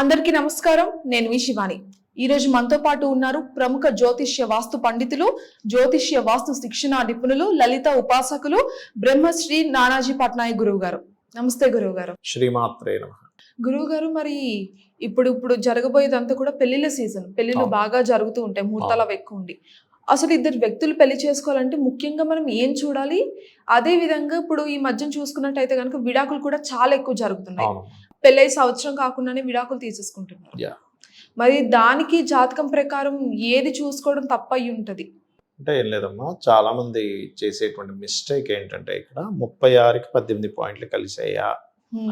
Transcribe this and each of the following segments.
అందరికీ నమస్కారం. నేను మీ శివాని. ఈ రోజు మనతో పాటు ఉన్నారు ప్రముఖ జ్యోతిష్య వాస్తు పండితులు జ్యోతిష్య వాస్తు శిక్షణ నిపుణులు లలిత ఉపాసకులు బ్రహ్మశ్రీ నానాజీ పట్నాయక్ గురువు గారు నమస్తే గురువు గారు శ్రీమాత్రే నమ. గురువు గారు మరి ఇప్పుడు ఇప్పుడు జరగబోయేదంతా కూడా పెళ్ళిళ్ళ సీజన్. పెళ్ళిళ్ళు. బాగా జరుగుతూ ఉంటాయి ముహూర్తాలు ఎక్కువ ఉండి. అసలు ఇద్దరు వ్యక్తులు పెళ్ళి చేసుకోవాలంటే ముఖ్యంగా మనం ఏం చూడాలి? అదే విధంగా ఇప్పుడు ఈ మధ్యన చూసుకున్నట్టయితే కనుక విడాకులు కూడా చాలా ఎక్కువ జరుగుతున్నాయి. పెళ్ళై సంవత్సరం కాకుండానే విడాకులు తీసేసుకుంటున్నారు. మరి దానికి జాతకం ప్రకారం ఏది చూసుకోవడం తప్పయి ఉంటది? అంటే ఏం లేదమ్మా చాలా మంది చేసేటువంటి మిస్టేక్ ఏంటంటే ఇక్కడ ముప్పై ఆరుకి పద్దెనిమిది పాయింట్లు కలిసాయా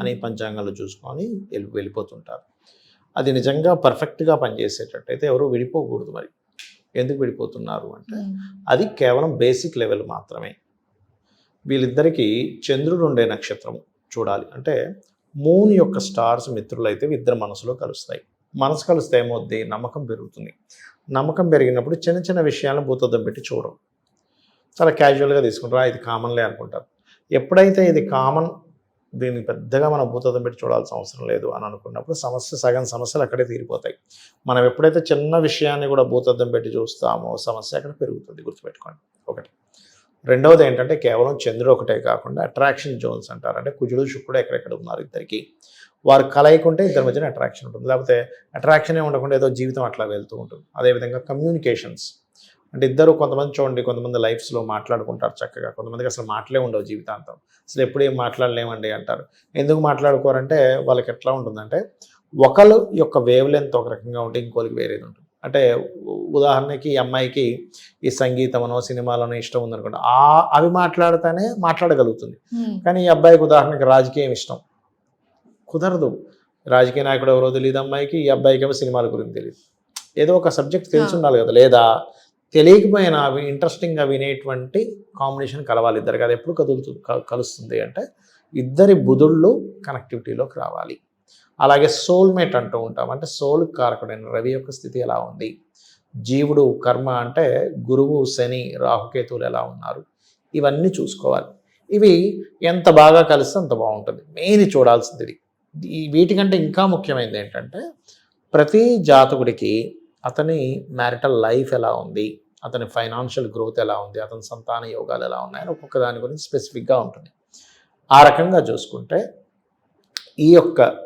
అని పంచాంగాలు చూసుకొని వెళ్ళి వెళ్ళిపోతుంటారు. అది నిజంగా పర్ఫెక్ట్గా పనిచేసేటట్టయితే ఎవరు విడిపోకూడదు మరి. ఎందుకు విడిపోతున్నారు అంటే అది కేవలం బేసిక్ లెవెల్ మాత్రమే. వీళ్ళిద్దరికీ చంద్రుడు ఉండే నక్షత్రం చూడాలి. అంటే మూన్ యొక్క స్టార్స్ మిత్రులైతే ఇద్దరు మనసులో కలుస్తాయి. మనసు కలిస్తే ఏమవుద్ది? నమ్మకం పెరుగుతుంది. నమ్మకం పెరిగినప్పుడు చిన్న చిన్న విషయాలను భూతద్దం పెట్టి చూడరు. చాలా క్యాజువల్గా తీసుకుంటారు. ఇది కామన్లే అనుకుంటారు. ఎప్పుడైతే ఇది కామన్ దీన్ని పెద్దగా మనం భూతద్దం పెట్టి చూడాల్సిన అవసరం లేదు అని అనుకున్నప్పుడు సమస్య సగం సమస్యలు అక్కడే తీరిపోతాయి. మనం ఎప్పుడైతే చిన్న విషయాన్ని కూడా భూతద్దం పెట్టి చూస్తామో సమస్య అక్కడ పెరుగుతుంది. గుర్తుపెట్టుకోండి. ఒకటి. రెండవది ఏంటంటే కేవలం చంద్రుడు ఒకటే కాకుండా అట్రాక్షన్ జోన్స్ అంటారు. అంటే కుజుడు శుక్రుడు ఎక్కడెక్కడ ఉన్నారు ఇద్దరికి. వారు కలయికుంటే ఇద్దరి మధ్యన అట్రాక్షన్ ఉంటుంది. లేకపోతే అట్రాక్షనే ఉండకుండా ఏదో జీవితం అట్లా వెళ్తూ ఉంటుంది. అదేవిధంగా కమ్యూనికేషన్స్ అంటే ఇద్దరు కొంతమంది చూడండి కొంతమంది లైఫ్స్లో మాట్లాడుకుంటారు చక్కగా. కొంతమందికి అసలు మాటలే ఉండవు జీవితాంతం. అసలు ఎప్పుడు ఏం మాట్లాడలేమండి అంటారు. ఎందుకు మాట్లాడుకోరంటే వాళ్ళకి ఎట్లా ఉంటుందంటే ఒకరు యొక్క వేవ్ లెంత్ ఒక రకంగా ఉంటే ఇంకోరికి వేరేది ఉంటుంది. అంటే ఉదాహరణకి ఈ అమ్మాయికి ఈ సంగీతమనో సినిమాలోనో ఇష్టం ఉందనుకోండి ఆ అవి మాట్లాడితేనే మాట్లాడగలుగుతుంది. కానీ ఈ అబ్బాయికి ఉదాహరణకి రాజకీయం ఇష్టం. కుదరదు. రాజకీయ నాయకుడు ఎవరో తెలియదు అమ్మాయికి ఈ అబ్బాయికి ఏమో సినిమాల గురించి తెలియదు ఏదో ఒక సబ్జెక్ట్ తెలిసి. ఉండాలి కదా. లేదా తెలియకపోయినా అవి ఇంట్రెస్టింగ్గా వినేటువంటి కాంబినేషన్ కలవాలి ఇద్దరికి. అది ఎప్పుడు కదులుతుంది కలుస్తుంది అంటే ఇద్దరి బుధుళ్ళు కనెక్టివిటీలోకి రావాలి. అలాగే సోల్మేట్ అంటూ ఉంటాం. అంటే సోల్ కారకుడైన రవి యొక్క స్థితి ఎలా ఉంది? జీవుడు కర్మ అంటే గురువు శని రాహుకేతువులు ఎలా ఉన్నారు? ఇవన్నీ చూసుకోవాలి. ఇవి ఎంత బాగా కలిస్తే అంత బాగుంటుంది. మెయిన్ చూడాల్సింది ఇది ఈ వీటికంటే ఇంకా ముఖ్యమైనది ఏంటంటే ప్రతి జాతకుడికి అతని మ్యారిటల్ లైఫ్ ఎలా ఉంది? అతని ఫైనాన్షియల్ గ్రోత్ ఎలా ఉంది? అతని సంతాన యోగాలు ఎలా ఉన్నాయని ఒక్కొక్క దాని గురించి స్పెసిఫిక్గా ఉంటుంది. ఆ రకంగా చూసుకుంటే ఈ యొక్క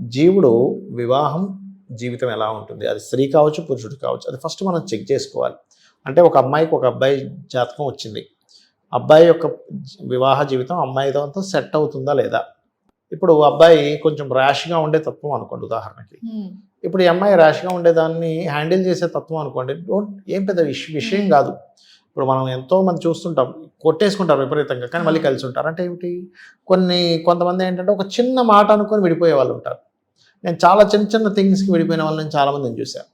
జీవుడు వివాహం జీవితం ఎలా ఉంటుంది? అది స్త్రీ కావచ్చు పురుషుడు కావచ్చు. అది ఫస్ట్ మనం చెక్ చేసుకోవాలి. అంటే ఒక అమ్మాయికి ఒక అబ్బాయి జాతకం వచ్చింది. అబ్బాయి యొక్క వివాహ జీవితం అమ్మాయితో సెట్ అవుతుందా లేదా? ఇప్పుడు అబ్బాయి కొంచెం ర్యాష్గా ఉండే తత్వం అనుకోండి ఉదాహరణకి. ఇప్పుడు ఈ అమ్మాయి ర్యాష్గా ఉండేదాన్ని హ్యాండిల్ చేసే తత్వం అనుకోండి డోంట్ ఏం పెద్ద విష- విషయం కాదు. ఇప్పుడు మనం ఎంతో మంది చూస్తుంటాం కొట్టేసుకుంటారు విపరీతంగా కానీ మళ్ళీ కలిసి ఉంటారు. అంటే ఏమిటి? కొన్ని కొంతమంది ఏంటంటే ఒక చిన్న మాట అనుకొని విడిపోయే వాళ్ళు ఉంటారు. నేను చాలా చిన్న చిన్న థింగ్స్కి విడిపోయిన వాళ్ళని చాలామందిని చూశాను.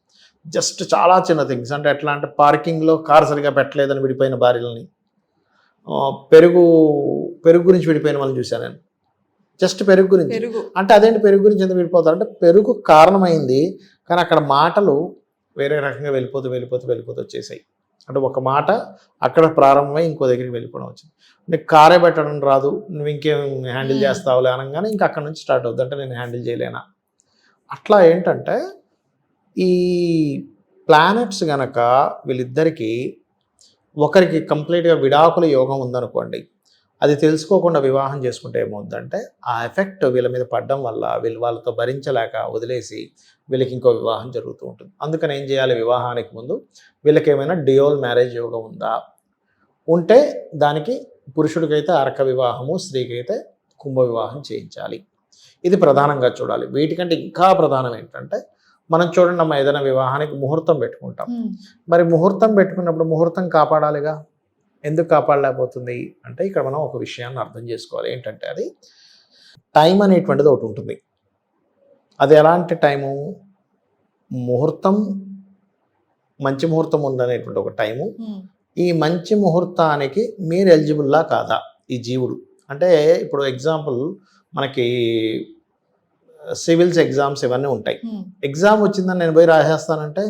జస్ట్ చాలా చిన్న థింగ్స్. అంటే ఎట్లా అంటే పార్కింగ్లో కార్ సరిగా పెట్టలేదని విడిపోయిన భార్యలని పెరుగు పెరుగు గురించి విడిపోయిన వాళ్ళని చూశాను నేను. జస్ట్ పెరుగు గురించి. అంటే అదేంటి పెరుగు గురించి ఎందుకు వెళ్ళిపోతారు అంటే పెరుగు కారణమైంది కానీ అక్కడ మాటలు వేరే రకంగా వెళ్ళిపోతూ వెళ్ళిపోతూ వెళ్ళిపోతూ వచ్చేసాయి. అంటే ఒక మాట అక్కడ ప్రారంభమై ఇంకో దగ్గరికి వెళ్ళిపోవడం వచ్చింది. నీకు కారే పెట్టడం రాదు నువ్వు ఇంకేం హ్యాండిల్. చేస్తావులే అనగానే ఇంకా అక్కడ నుంచి స్టార్ట్ అవుద్ది. అంటే నేను హ్యాండిల్ చేయలేనా? అట్లా ఏంటంటే ఈ ప్లానెట్స్ గనక వీళ్ళిద్దరికీ ఒకరికి కంప్లీట్గా విడాకుల యోగం ఉందనుకోండి అది తెలుసుకోకుండా వివాహం చేసుకుంటే ఏమవుద్దంటే ఆ ఎఫెక్ట్ వీళ్ళ మీద పడడం వల్ల వీళ్ళు వాళ్ళతో భరించలేక వదిలేసి వీళ్ళకి ఇంకో వివాహం జరుగుతూ ఉంటుంది. అందుకని ఏం చేయాలి? వివాహానికి ముందు వీళ్ళకి ఏమైనా డియోల్ మ్యారేజ్ యోగం ఉందా? ఉంటే దానికి పురుషుడికైతే అరక వివాహము స్త్రీకైతే కుంభ వివాహం చేయించాలి. ఇది ప్రధానంగా చూడాలి. వీటికంటే ఇంకా ప్రధానం ఏంటంటే మనం చూడండి అమ్మ ఏదైనా వివాహానికి ముహూర్తం పెట్టుకుంటాం. మరి ముహూర్తం పెట్టుకున్నప్పుడు ముహూర్తం కాపాడాలిగా? ఎందుకు కాపాడలేకపోతుంది అంటే ఇక్కడ మనం ఒక విషయాన్ని అర్థం చేసుకోవాలి. ఏంటంటే అది టైం అనేటువంటిది ఒకటి ఉంటుంది. అది ఎలాంటి టైము? ముహూర్తం మంచి ముహూర్తం ఉందనేటువంటి ఒక టైము. ఈ మంచి ముహూర్తానికి మీరు ఎలిజిబుల్లా కాదా? ఈ జీవుడు. అంటే ఇప్పుడు ఎగ్జాంపుల్ మనకి సివిల్స్ ఎగ్జామ్స్ ఇవన్నీ ఉంటాయి. ఎగ్జామ్ వచ్చిందని నేను పోయి రాసేస్తానంటే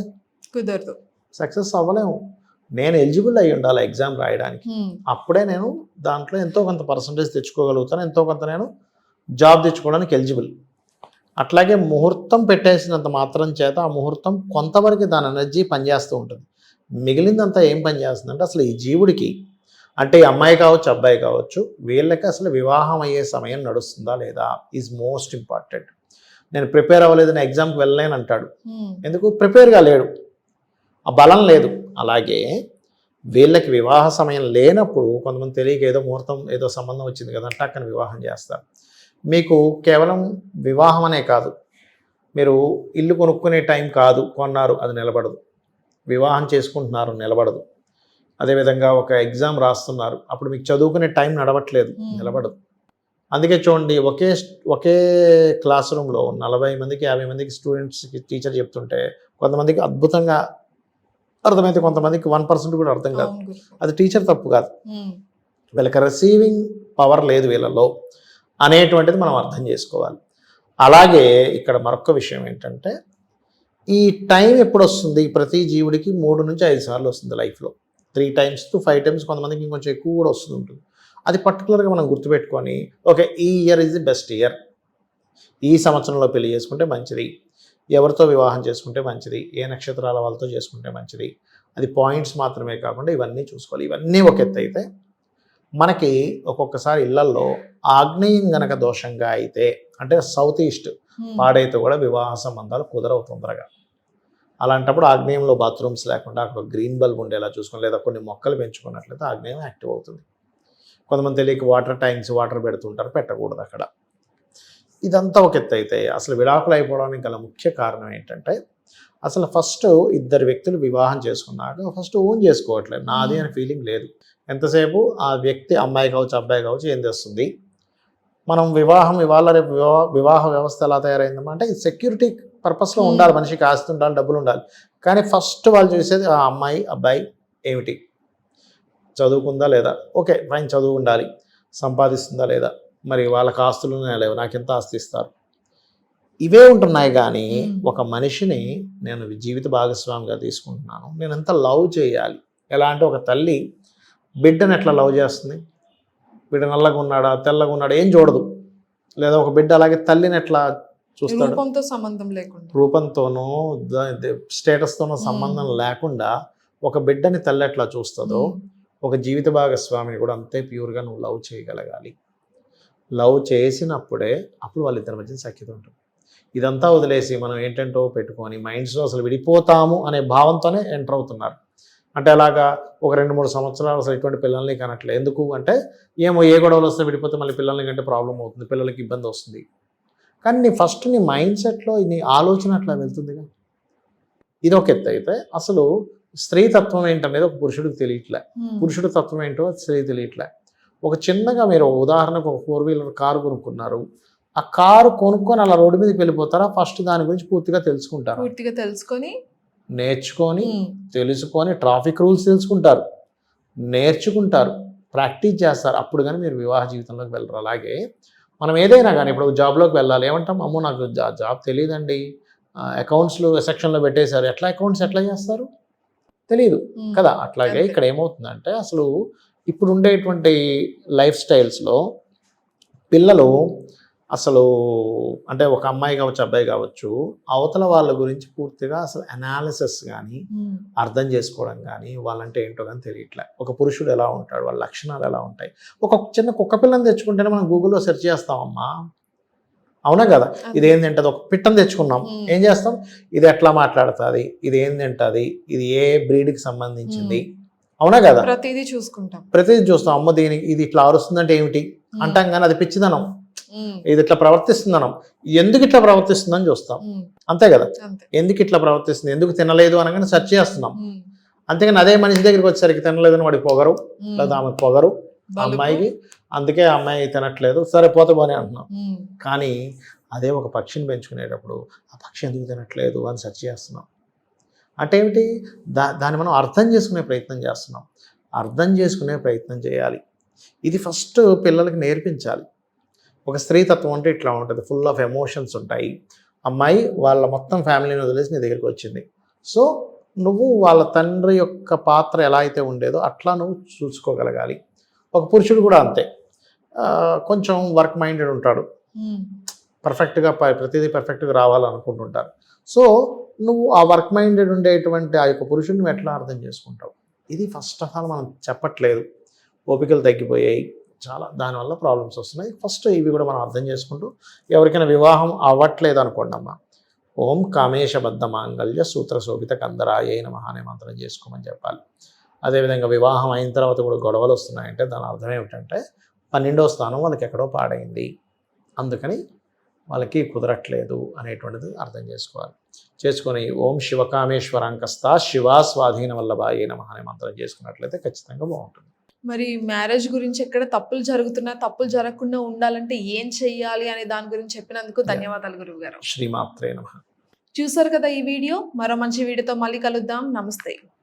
కుదరదు. సక్సెస్ అవ్వలేము. నేను ఎలిజిబుల్ అయి ఉండాలి ఎగ్జామ్ రాయడానికి. అప్పుడే నేను దాంట్లో ఎంతో కొంత పర్సంటేజ్ తెచ్చుకోగలుగుతాను ఎంతో కొంత నేను జాబ్ తెచ్చుకోవడానికి ఎలిజిబుల్ అట్లాగే ముహూర్తం పెట్టేసినంత మాత్రం చేత ఆ ముహూర్తం కొంతవరకు దాని ఎనర్జీ పనిచేస్తూ ఉంటుంది. మిగిలిందంతా ఏం పనిచేస్తుందంటే అసలు ఈ జీవుడికి అంటే ఈ అమ్మాయి కావచ్చు అబ్బాయి కావచ్చు వీళ్ళకి అసలు వివాహం అయ్యే సమయం నడుస్తుందా లేదా ఈజ్ మోస్ట్ ఇంపార్టెంట్ నేను ప్రిపేర్ అవ్వలేదని ఎగ్జామ్కి వెళ్ళలేను అంటాడు ఉమ్, ఎందుకు? ప్రిపేర్గా లేడు. ఆ బలం లేదు. అలాగే వీళ్ళకి వివాహ సమయం లేనప్పుడు కొంతమంది తెలియక ఏదో ముహూర్తం ఏదో సంబంధం వచ్చింది కదా అక్కడ వివాహం చేస్తారు. మీకు కేవలం వివాహం అనే కాదు. మీరు ఇల్లు కొనుక్కునే టైం కాదు కొన్నారు అది నిలబడదు. వివాహం చేసుకుంటున్నారు నిలబడదు. అదేవిధంగా ఒక ఎగ్జామ్ రాస్తున్నారు అప్పుడు మీకు చదువుకునే టైం నడవట్లేదు. నిలబడదు. అందుకే చూడండి ఒకే ఒకే క్లాస్ రూమ్లో నలభై మందికి యాభై మందికి స్టూడెంట్స్కి టీచర్ చెప్తుంటే కొంతమందికి అద్భుతంగా అర్థమైతే కొంతమందికి వన్ పర్సెంట్ కూడా అర్థం కాదు. అది టీచర్ తప్పు కాదు. వీళ్ళకి రిసీవింగ్ పవర్ లేదు వీళ్ళలో అనేటువంటిది మనం అర్థం చేసుకోవాలి. అలాగే ఇక్కడ మరొక విషయం ఏంటంటే ఈ టైం ఎప్పుడు వస్తుంది ప్రతి జీవుడికి మూడు నుంచి ఐదు సార్లు వస్తుంది లైఫ్లో three times to five times కొంతమందికి ఇంకొంచెం ఎక్కువ కూడా వస్తుంది ఉంటుంది. అది పర్టికులర్గా మనం గుర్తుపెట్టుకొని ఓకే ఈ year is the best year ఈ సంవత్సరంలో పెళ్ళి చేసుకుంటే మంచిది. ఎవరితో వివాహం చేసుకుంటే మంచిది ఏ నక్షత్రాల వాళ్ళతో చేసుకుంటే మంచిది అది పాయింట్స్ మాత్రమే కాకుండా ఇవన్నీ చూసుకోవాలి. ఇవన్నీ ఒక ఎత్తు అయితే మనకి ఒక్కొక్కసారి ఇళ్ళల్లో ఆగ్నేయం గనక దోషంగా అయితే అంటే సౌత్ ఈస్ట్ పాడైతే కూడా వివాహ సంబంధాలు కుదరవు తొందరగా. అలాంటప్పుడు ఆగ్నేయంలో బాత్రూమ్స్ లేకుండా అక్కడ గ్రీన్ బల్బ్ ఉండేలా చూసుకొని లేదా కొన్ని మొక్కలు పెంచుకున్నట్లయితే ఆగ్నేయం యాక్టివ్ అవుతుంది. కొంతమంది తెలియక వాటర్ ట్యాంక్స్ వాటర్ పెడుతుంటారు పెట్టకూడదు అక్కడ. ఇదంతా ఒక ఎత్తు అయితే అసలు విడాకులు అయిపోవడానికి గల ముఖ్య కారణం ఏంటంటే అసలు ఫస్ట్ ఇద్దరు వ్యక్తులు వివాహం చేసుకున్నాక ఫస్ట్ ఓన్ చేసుకోవట్లేదు. నాది అనే ఫీలింగ్ లేదు. ఎంతసేపు ఆ వ్యక్తి అమ్మాయి కావచ్చు అబ్బాయి కావచ్చు ఏం చేస్తుంది? మనం వివాహం ఇవాళ రేపు వివాహ వివాహ వ్యవస్థ ఎలా తయారైందమ్మా అంటే సెక్యూరిటీ పర్పస్లో. ఉండాలి. మనిషికి ఆస్తి ఉండాలి డబ్బులు ఉండాలి. కానీ ఫస్ట్ వాళ్ళు చూసేది ఆ అమ్మాయి అబ్బాయి ఏమిటి? చదువుకుందా లేదా? ఓకే ఫైన్ చదువు ఉండాలి. సంపాదిస్తుందా లేదా? మరి వాళ్ళకి ఆస్తులు లేవు నాకు ఎంత ఆస్తి ఇస్తారు? ఇవే ఉంటున్నాయి కానీ. ఒక మనిషిని నేను జీవిత భాగస్వామిగా తీసుకుంటున్నాను. నేను ఎంత లవ్ చేయాలి? ఎలా అంటే ఒక తల్లి బిడ్డను ఎట్లా లవ్ చేస్తుంది? బిడ్డ నల్లగా ఉన్నాడా తెల్లగా ఉన్నాడా ఏం చూడదు. లేదా ఒక బిడ్డ అలాగే తల్లిని ఎట్లా చూస్తాడు? రూపంతో సంబంధం లేకుండా. రూపంతోనో స్టేటస్తోనో సంబంధం లేకుండా ఒక బిడ్డని తల్లి ఎట్లా చూస్తుందో ఒక జీవిత భాగస్వామిని కూడా అంతే ప్యూర్గా నువ్వు లవ్ చేయగలగాలి. లవ్ చేసినప్పుడే అప్పుడు వాళ్ళిద్దరి మధ్య సఖ్యత ఉంటుంది. ఇదంతా వదిలేసి మనం ఏంటంటో పెట్టుకొని మైండ్స్లో అసలు విడిపోతాము అనే భావంతోనే ఎంటర్ అవుతున్నారు. అంటే అలాగా ఒక రెండు మూడు సంవత్సరాలు అసలు ఎటువంటి పిల్లల్ని కనట్లే. ఎందుకు అంటే ఏమో ఏ గొడవలు వస్తే విడిపోతే మళ్ళీ పిల్లల్ని కంటే ప్రాబ్లం అవుతుంది పిల్లలకి ఇబ్బంది వస్తుంది. కానీ నీ ఫస్ట్ నీ మైండ్ సెట్లో నీ ఆలోచన అట్లా వెళ్తుందిగా ఇది ఒక ఎత్తు అయితే అసలు స్త్రీ తత్వం ఏంటనేది ఒక పురుషుడికి తెలియట్లే. పురుషుడి తత్వం ఏంటో స్త్రీ తెలియట్లే. ఒక చిన్నగా మీరు ఉదాహరణకు ఒక ఫోర్ వీలర్ కారు కొనుక్కున్నారు. ఆ కారు కొనుక్కొని అలా రోడ్డు మీదకి వెళ్ళిపోతారా? ఫస్ట్ దాని గురించి పూర్తిగా తెలుసుకుంటారు? పూర్తిగా తెలుసుకొని నేర్చుకొని తెలుసుకొని ట్రాఫిక్ రూల్స్ తెలుసుకుంటారు. నేర్చుకుంటారు. ప్రాక్టీస్ చేస్తారు. అప్పుడు కానీ మీరు వివాహ జీవితంలోకి వెళ్ళరు. అలాగే మనం ఏదైనా కానీ ఇప్పుడు జాబ్లోకి వెళ్ళాలి. ఏమంటాం? అమ్మో నాకు జాబ్ తెలియదండి అకౌంట్స్లో సెక్షన్లో పెట్టేశారు. ఎట్లా అకౌంట్స్ ఎట్లా చేస్తారు? తెలియదు కదా? అట్లాగే. ఇక్కడ ఏమవుతుందంటే అసలు ఇప్పుడు ఉండేటువంటి లైఫ్ స్టైల్స్లో పిల్లలు అసలు అంటే ఒక అమ్మాయి కావచ్చు అబ్బాయి కావచ్చు అవతల వాళ్ళ గురించి పూర్తిగా అసలు అనాలిసిస్ కానీ అర్థం చేసుకోవడం కానీ వాళ్ళంటే ఏంటో కానీ తెలియట్లే. ఒక పురుషుడు ఎలా ఉంటాడు వాళ్ళ లక్షణాలు ఎలా ఉంటాయి. ఒక చిన్న కుక్క పిల్లని తెచ్చుకుంటేనే మనం గూగుల్లో సెర్చ్ చేస్తామమ్మా. అవునా కదా. ఇది అది ఒక పిట్టని తెచ్చుకున్నాం. ఏం చేస్తాం? ఇది ఎట్లా మాట్లాడుతుంది? ఇది ఏంది అంటది ఇది ఏ బ్రీడ్కి సంబంధించింది? అవునా కదా? ప్రతిదీ చూసుకుంటాం. ప్రతిదీ చూస్తాం. అమ్మ దీనికి ఇది ఇట్లా అరుస్తుందంటే ఏమిటి? అంటాం కానీ అది పిచ్చిదనం. ఇది ఇట్లా ప్రవర్తిస్తుందనం. ఎందుకు ఇట్లా ప్రవర్తిస్తుందని చూస్తాం. అంతే కదా? ఎందుకు ఇట్లా ప్రవర్తిస్తుంది? ఎందుకు తినలేదు అనగానే సెర్చ్ చేస్తున్నాం. అంతేగాని అదే మనిషి దగ్గరికి వచ్చేసరికి తినలేదని వాడికి పొగరు. లేదా ఆమె పొగరు అమ్మాయికి. అందుకే అమ్మాయి తినట్లేదు. సరే పోతే పోనీ అంటున్నాం. కానీ అదే ఒక పక్షిని పెంచుకునేటప్పుడు ఆ పక్షి ఎందుకు తినట్లేదు అని సెర్చ్ చేస్తున్నాం. అంటే ఏమిటి? దా దాన్ని మనం అర్థం చేసుకునే ప్రయత్నం చేస్తున్నాం. అర్థం చేసుకునే ప్రయత్నం చేయాలి. ఇది ఫస్ట్ పిల్లలకి నేర్పించాలి. ఒక స్త్రీ తత్వం అంటే ఇట్లా ఉంటుంది. ఫుల్ ఆఫ్ ఎమోషన్స్ ఉంటాయి. అమ్మాయి వాళ్ళ మొత్తం ఫ్యామిలీని వదిలేసి నీ దగ్గరికి వచ్చింది. సో నువ్వు వాళ్ళ తండ్రి యొక్క పాత్ర ఎలా అయితే ఉండేదో అట్లా నువ్వు చూసుకోగలగాలి. ఒక పురుషుడు కూడా అంతే. కొంచెం వర్క్ మైండెడ్ ఉంటాడు. పర్ఫెక్ట్గా ప- ప్రతిదీ పర్ఫెక్ట్గా రావాలనుకుంటుంటారు. సో నువ్వు ఆ వర్క్ మైండెడ్ ఉండేటువంటి ఆ యొక్క పురుషుడిని ఎట్లా అర్థం చేసుకుంటావు? ఇది ఫస్ట్ ఆఫ్ ఆల్ మనం చెప్పట్లేదు. ఓపికలు తగ్గిపోయాయి. చాలా దానివల్ల ప్రాబ్లమ్స్ వస్తున్నాయి. ఫస్ట్ ఇవి కూడా మనం అర్థం చేసుకుంటూ ఎవరికైనా వివాహం అవ్వట్లేదు అనుకోండి అమ్మా. ఓం కామేశబద్ధ మాంగళ్య సూత్ర శోభిత కందరాయ నమః అనే మంత్రం చేసుకోమని చెప్పాలి. అదేవిధంగా వివాహం అయిన తర్వాత కూడా గొడవలు వస్తున్నాయంటే దాని అర్థం ఏమిటంటే పన్నెండవ స్థానం వాళ్ళకి ఎక్కడో పాడైంది. అందుకని వాళ్ళకి కుదరట్లేదు అనేటువంటిది అర్థం చేసుకోవాలి. చేసుకొని ఓం శివకామేశ్వరాంకస్త శివా స్వాధీన వల్లభాయే నమః అనే మంత్రం చేసుకున్నట్లయితే ఖచ్చితంగా బాగుంటుంది. మరి మ్యారేజ్ గురించి ఎక్కడ తప్పులు జరుగుతున్నా తప్పులు జరగకుండా ఉండాలంటే ఏం చెయ్యాలి అనే దాని గురించి చెప్పినందుకు ధన్యవాదాలు గురువు గారు శ్రీమాత్రే నమ. చూసారు కదా ఈ వీడియో? మరో మంచి వీడియోతో మళ్ళీ కలుద్దాం. నమస్తే.